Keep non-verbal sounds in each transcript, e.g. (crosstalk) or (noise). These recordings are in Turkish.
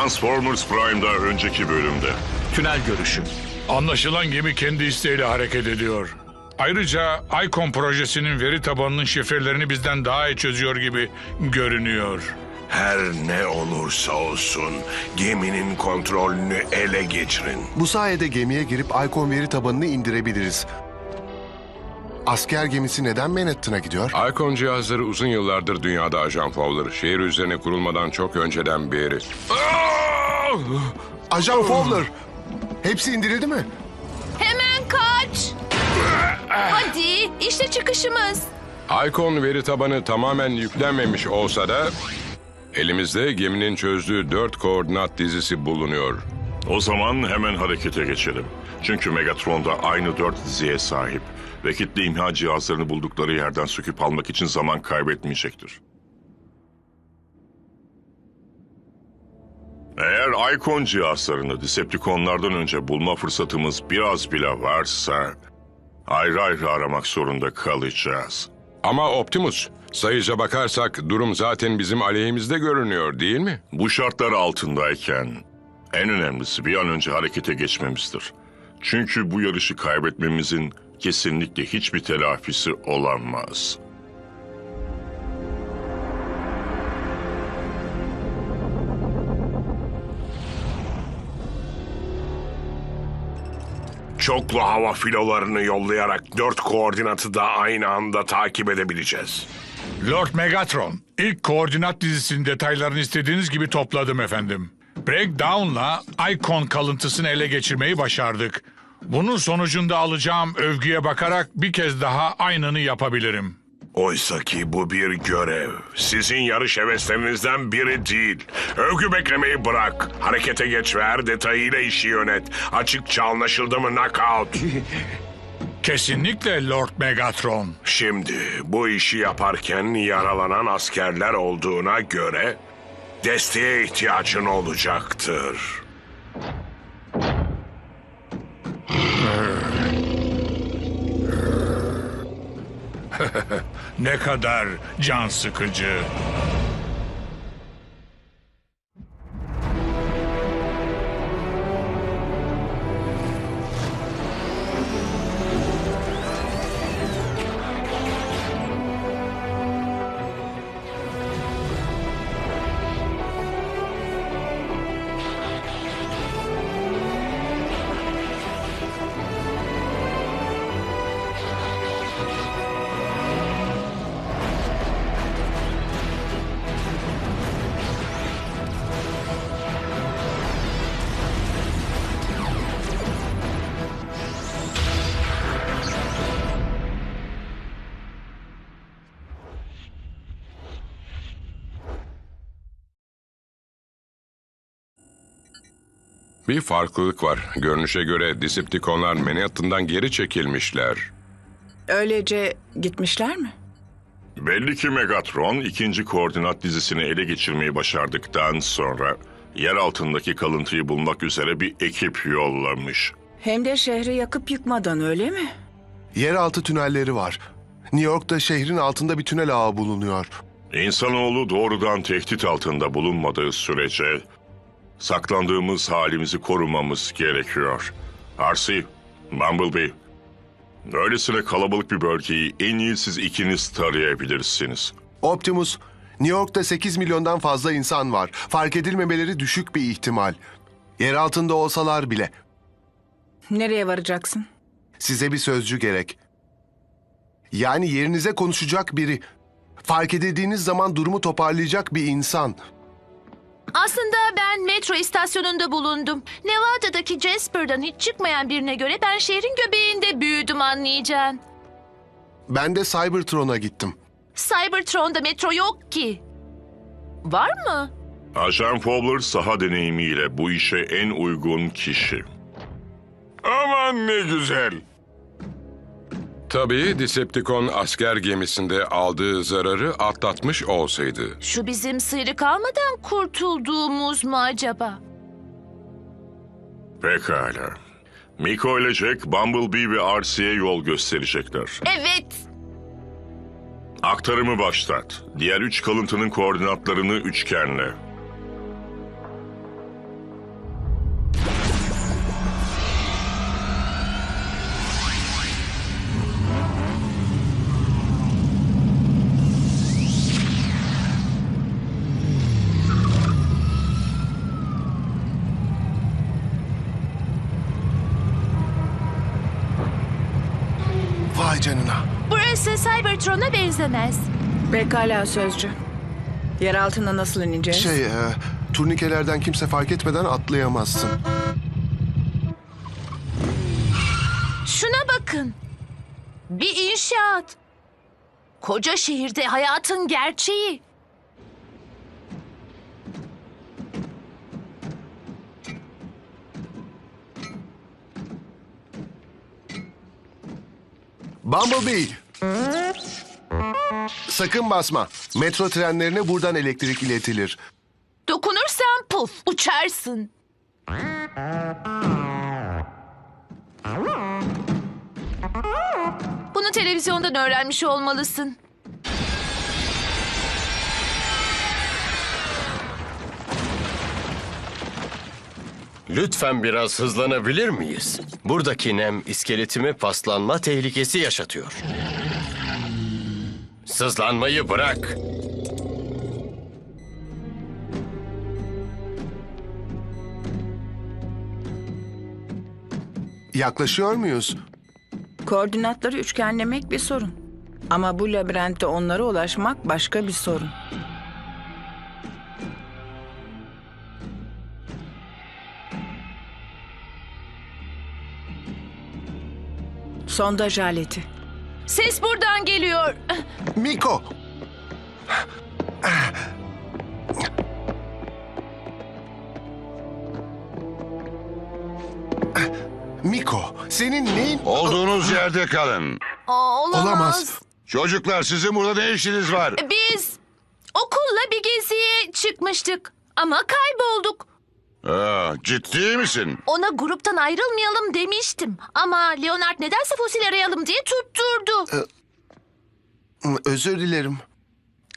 Transformers Prime'da önceki bölümde. Tünel görüşü. Anlaşılan gemi kendi isteğiyle hareket ediyor. Ayrıca ICON projesinin veri tabanının şifrelerini bizden daha iyi çözüyor gibi görünüyor. Her ne olursa olsun geminin kontrolünü ele geçirin. Bu sayede gemiye girip Icon veri tabanını indirebiliriz. Asker gemisi neden Manhattan'a gidiyor? Icon cihazları uzun yıllardır dünyada ajan Fowler. Şehir üzerine kurulmadan çok önceden beri. Ajan Fowler! Hepsi indirildi mi? Hemen kaç. Hadi işte çıkışımız. Icon veri tabanı tamamen yüklenmemiş olsa da... Elimizde geminin çözdüğü dört koordinat dizisi bulunuyor. O zaman hemen harekete geçelim. Çünkü Megatron da aynı dört diziye sahip. Ve kitle imha cihazlarını buldukları yerden söküp almak için zaman kaybetmeyecektir. Eğer Icon cihazlarını Decepticonlardan önce bulma fırsatımız biraz bile varsa... ayrı ayrı aramak zorunda kalacağız. Ama Optimus, sayıca bakarsak durum zaten bizim aleyhimizde görünüyor değil mi? Bu şartlar altındayken en önemlisi bir an önce harekete geçmemizdir. Çünkü bu yarışı kaybetmemizin kesinlikle hiçbir telafisi olamaz. Çoklu hava filolarını yollayarak dört koordinatı da aynı anda takip edebileceğiz. Lord Megatron, ilk koordinat dizisinin detaylarını istediğiniz gibi topladım efendim. Breakdown'la Icon kalıntısını ele geçirmeyi başardık. Bunun sonucunda alacağım övgüye bakarak bir kez daha aynını yapabilirim. Oysa ki bu bir görev. Sizin yarış heveslerinizden biri değil. Övgü beklemeyi bırak. Harekete geç ve her detayıyla işi yönet. Açıkça anlaşıldı mı knockout? (laughs) Kesinlikle Lord Megatron. Şimdi bu işi yaparken yaralanan askerler olduğuna göre desteğe ihtiyacın olacaktır. (laughs) Ne kadar can sıkıcı. Bir farklılık var. Görünüşe göre Decepticonlar Manhattan'dan geri çekilmişler. Öylece gitmişler mi? Belli ki Megatron ikinci koordinat dizisini ele geçirmeyi başardıktan sonra yer altındaki kalıntıyı bulmak üzere bir ekip yollamış. Hem de şehri yakıp yıkmadan öyle mi? Yeraltı tünelleri var. New York'ta şehrin altında bir tünel ağı bulunuyor. İnsanoğlu doğrudan tehdit altında bulunmadığı sürece saklandığımız halimizi korumamız gerekiyor. Arsi, Bumblebee, öylesine kalabalık bir bölgeyi en iyi siz ikiniz tarayabilirsiniz. Optimus, New York'ta 8 milyondan fazla insan var. Fark edilmemeleri düşük bir ihtimal. Yer altında olsalar bile. Nereye varacaksın? Size bir sözcü gerek. Yani yerinize konuşacak biri. Fark edildiğiniz zaman durumu toparlayacak bir insan. Aslında ben metro istasyonunda bulundum. Nevada'daki Jasper'dan hiç çıkmayan birine göre ben şehrin göbeğinde büyüdüm anlayacaksın. Ben de Cybertron'a gittim. Cybertron'da metro yok ki. Var mı? Ajan Fowler saha deneyimiyle bu işe en uygun kişi. Aman ne güzel. Tabii Decepticon asker gemisinde aldığı zararı atlatmış olsaydı. Şu bizim sıyrık almadan kurtulduğumuz mu acaba? Pekala. Miko ile Jack, Bumblebee ve RC'ye yol gösterecekler. Evet. Aktarımı başlat. Diğer üç kalıntının koordinatlarını üçgenle. Benzemez. Pekala sözcü. Yer altına nasıl ineceğiz? Şey, e, turnikelerden kimse fark etmeden atlayamazsın. Şuna bakın. Bir inşaat. Koca şehirde hayatın gerçeği. Bumblebee! Sakın basma. Metro trenlerine buradan elektrik iletilir. Dokunursan puf uçarsın. Bunu televizyondan öğrenmiş olmalısın. Lütfen biraz hızlanabilir miyiz? Buradaki nem iskeletime paslanma tehlikesi yaşatıyor. Sızlanmayı bırak. Yaklaşıyor muyuz? Koordinatları üçgenlemek bir sorun. Ama bu labirentte onlara ulaşmak başka bir sorun. Sondaj aleti. Ses buradan geliyor. Miko! Miko, senin neyin... Olduğunuz yerde kalın. Aa, olamaz. Olamaz. Çocuklar sizin burada ne işiniz var? Biz okulla bir geziye çıkmıştık. Ama kaybolduk. Aa, ciddi misin? Ona gruptan ayrılmayalım demiştim. Ama Leonard nedense fosil arayalım diye tutturdu. Özür dilerim.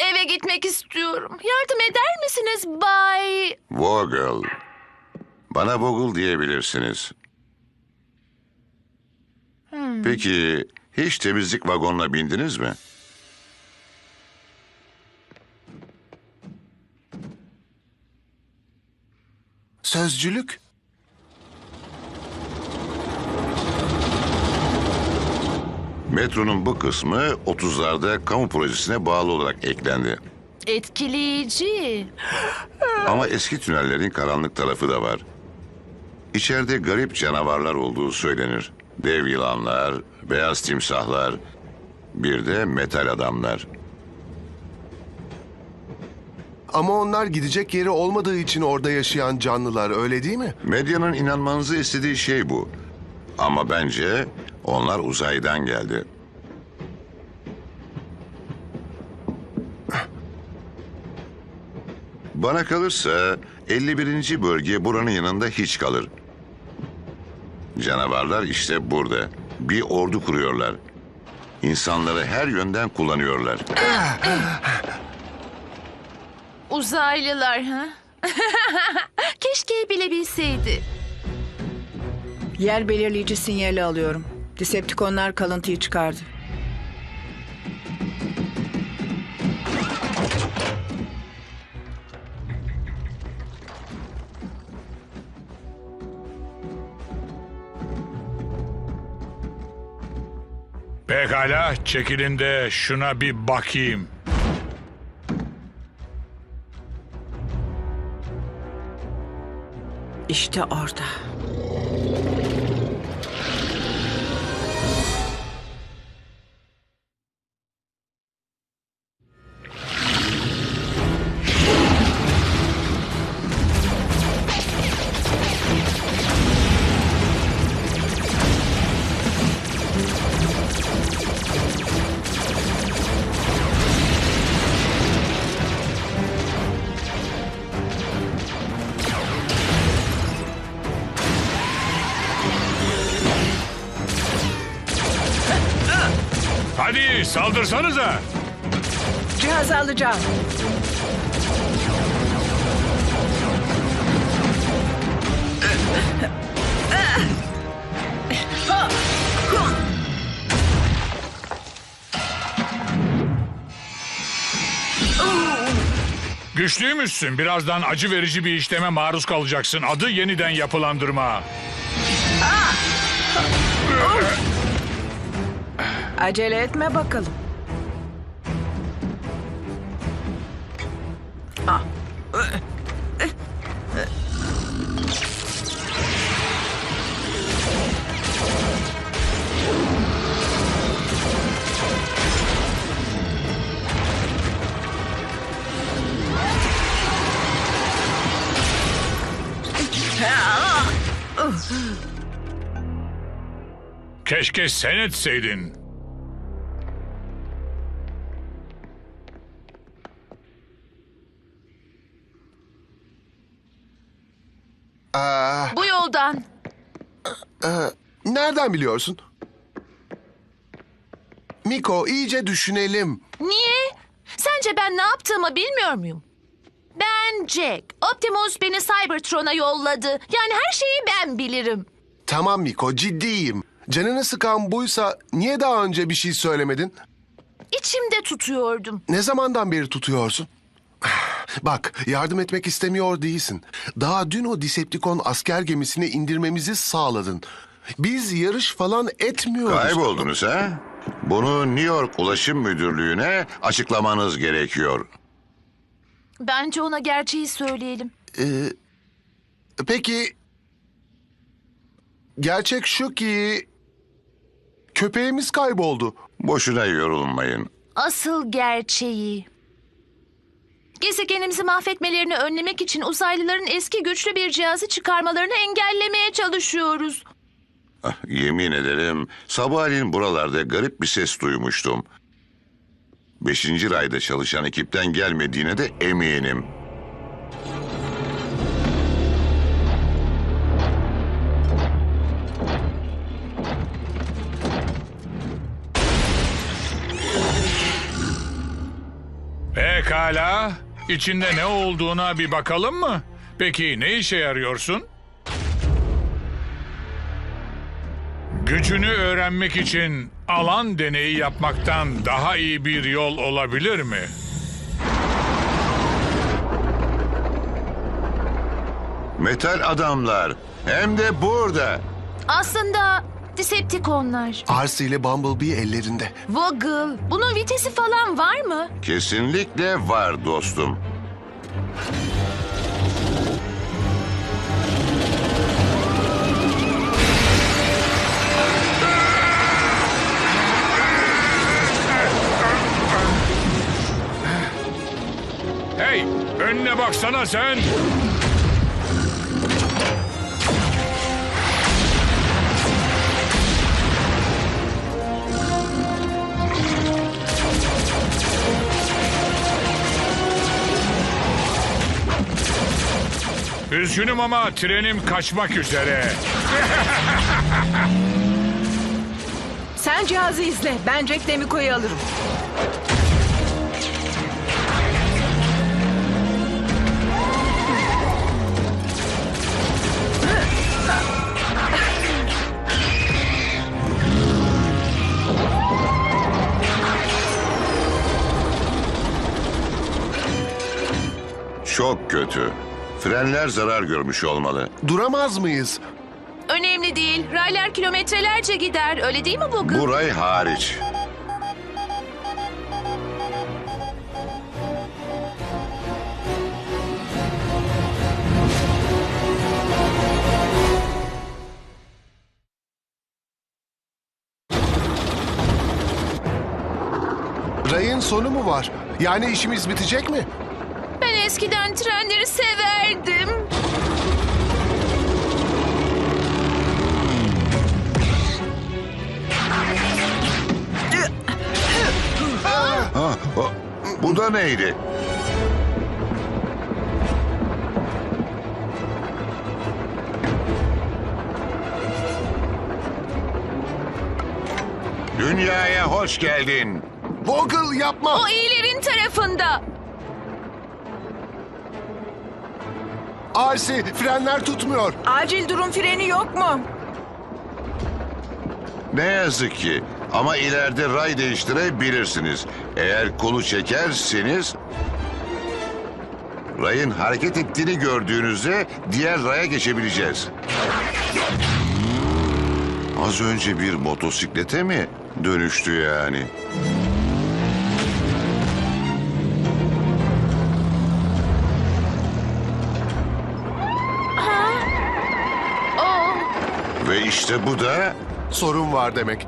Eve gitmek istiyorum. Yardım eder misiniz Bay? Vogel. Bana Vogel diyebilirsiniz. Peki hiç temizlik vagonuna bindiniz mi? Sözcülük? Metronun bu kısmı 30'larda kamu projesine bağlı olarak eklendi. Etkileyici. Ama eski tünellerin karanlık tarafı da var. İçeride garip canavarlar olduğu söylenir. Dev yılanlar, beyaz timsahlar, bir de metal adamlar. Ama onlar gidecek yeri olmadığı için orada yaşayan canlılar, öyle değil mi? Medyanın inanmanızı istediği şey bu. Ama bence onlar uzaydan geldi. Bana kalırsa 51. bölge buranın yanında hiç kalır. Canavarlar işte burada. Bir ordu kuruyorlar. İnsanları her yönden kullanıyorlar. (laughs) Uzaylılar ha? (laughs) Keşke bilebilseydi. Yer belirleyici sinyali alıyorum. Decepticonlar kalıntıyı çıkardı. Pekala çekilin de şuna bir bakayım. İşte orada. Hadi saldırsanıza. Cihazı alacağım. Güçlüymüşsün. Birazdan acı verici bir işleme maruz kalacaksın. Adı yeniden yapılandırma. Acele etme bakalım. Ah. Keşke sen etseydin. Nereden biliyorsun? Miko iyice düşünelim. Niye? Sence ben ne yaptığımı bilmiyor muyum? Ben Jack. Optimus beni Cybertron'a yolladı. Yani her şeyi ben bilirim. Tamam Miko ciddiyim. Canını sıkan buysa niye daha önce bir şey söylemedin? İçimde tutuyordum. Ne zamandan beri tutuyorsun? Bak yardım etmek istemiyor değilsin. Daha dün o Decepticon asker gemisini indirmemizi sağladın. Biz yarış falan etmiyoruz. Kayboldunuz ha? Bunu New York Ulaşım Müdürlüğü'ne açıklamanız gerekiyor. Bence ona gerçeği söyleyelim. Peki gerçek şu ki köpeğimiz kayboldu. Boşuna yorulmayın. Asıl gerçeği. Gezegenimizi mahvetmelerini önlemek için uzaylıların eski güçlü bir cihazı çıkarmalarını engellemeye çalışıyoruz. Ah, Yemin ederim sabahleyin buralarda garip bir ses duymuştum. Beşinci rayda çalışan ekipten gelmediğine de eminim. Pekala. İçinde ne olduğuna bir bakalım mı? Peki ne işe yarıyorsun? Gücünü öğrenmek için alan deneyi yapmaktan daha iyi bir yol olabilir mi? Metal adamlar hem de burada. Aslında Decepticonlar. Arsi ile Bumblebee ellerinde. Woggle. Bunun vitesi falan var mı? Kesinlikle var dostum. Hey, önüne baksana sen. Üzgünüm ama trenim kaçmak üzere. (laughs) Sen cihazı izle. Ben Jack Demiko'yu alırım. Çok kötü. Frenler zarar görmüş olmalı. Duramaz mıyız? Önemli değil. Raylar kilometrelerce gider. Öyle değil mi? Bu ray hariç. Rayın sonu mu var? Yani işimiz bitecek mi? Ben eskiden trenleri severdim. Da neydi? Dünyaya hoş geldin. Vogel yapma. O iyilerin tarafında. Arsi frenler tutmuyor. Acil durum freni yok mu? Ne yazık ki. Ama ileride ray değiştirebilirsiniz. Eğer kolu çekerseniz... Rayın hareket ettiğini gördüğünüzde diğer raya geçebileceğiz. Az önce bir motosiklete mi dönüştü yani? Oo. Ve işte bu da Sorun var demek.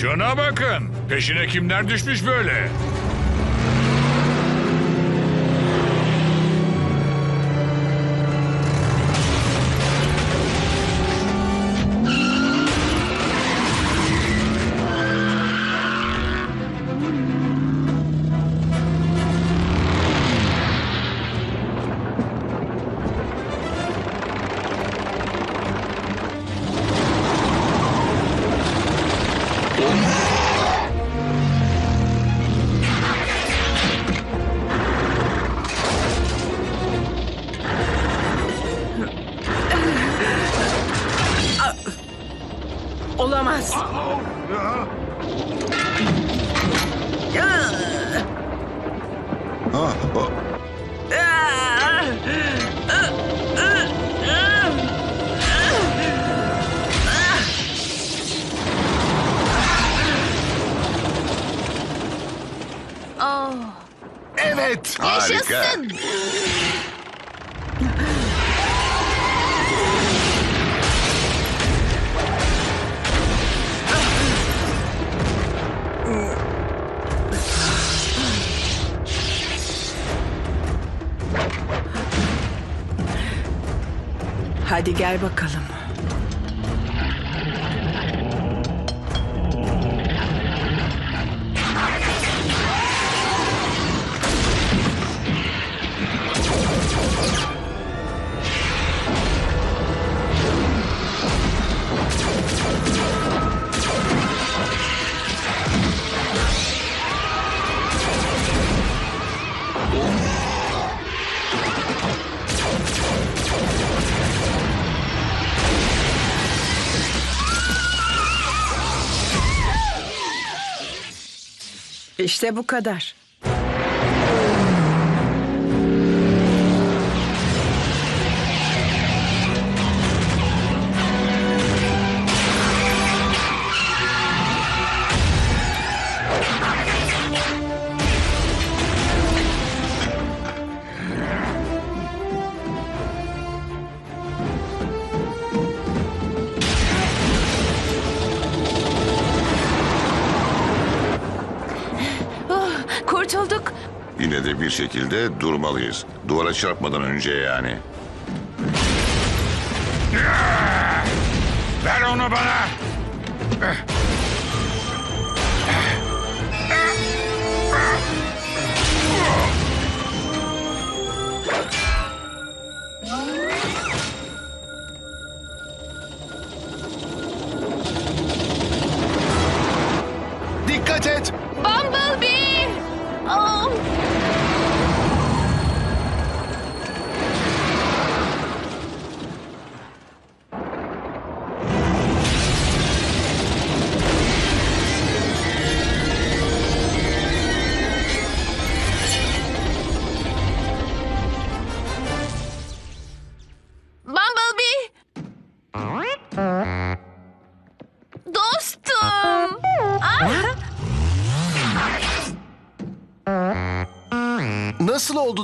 Şuna bakın. Peşine kimler düşmüş böyle? Harika. Yaşasın. Hadi gel bakalım. İşte bu kadar. Bir şekilde durmalıyız. Duvara çarpmadan önce yani. Ver onu bana. Dikkat et. Bumblebee. Oh.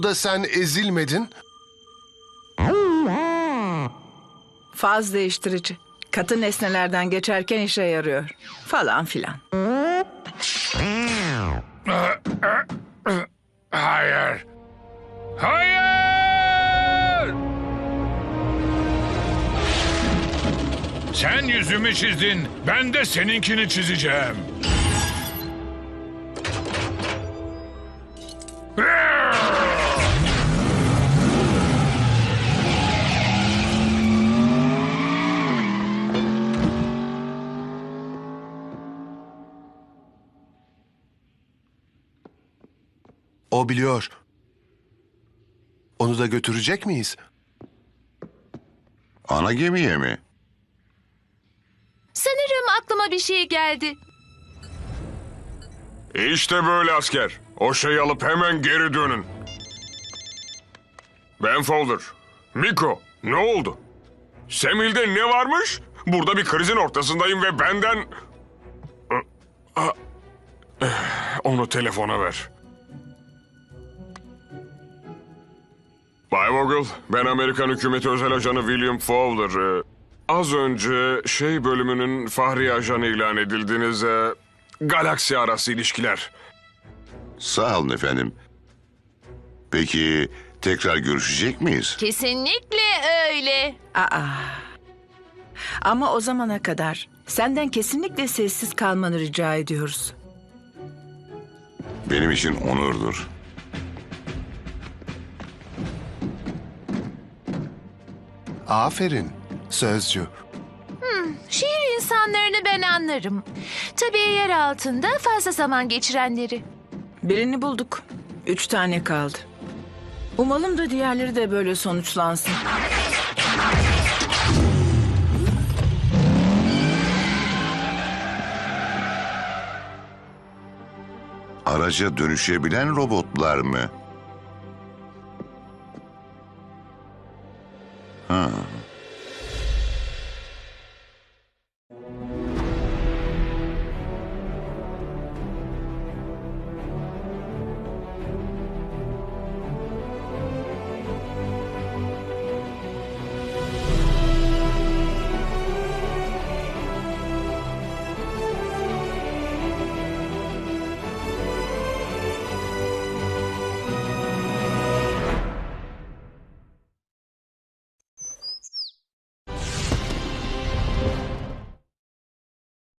Da sen ezilmedin? Faz değiştirici. Katı nesnelerden geçerken işe yarıyor. Falan filan. Hayır. Hayır! Sen yüzümü çizdin. Ben de seninkini çizeceğim. O biliyor. Onu da götürecek miyiz? Ana gemiye mi? Sanırım aklıma bir şey geldi. İşte böyle asker. O şeyi alıp hemen geri dönün. Ben Fowler. Miko, ne oldu? Semil'de ne varmış? Burada bir krizin ortasındayım ve benden... Eh, Onu telefona ver. Bay Vogel, ben Amerikan hükümeti özel ajanı William Fowler. Ee, Az önce şey bölümünün Fahri ajanı ilan edildiniz. Ee, galaksi arası ilişkiler. Sağ olun efendim. Peki tekrar görüşecek miyiz? Kesinlikle öyle. Aa. Ama o zamana kadar senden kesinlikle sessiz kalmanı rica ediyoruz. Benim için onurdur. Aferin. Sözcü. Şehir insanlarını ben anlarım. Tabii yer altında fazla zaman geçirenleri. Birini bulduk. Üç tane kaldı. Umalım da diğerleri de böyle sonuçlansın. Araca dönüşebilen robotlar mı?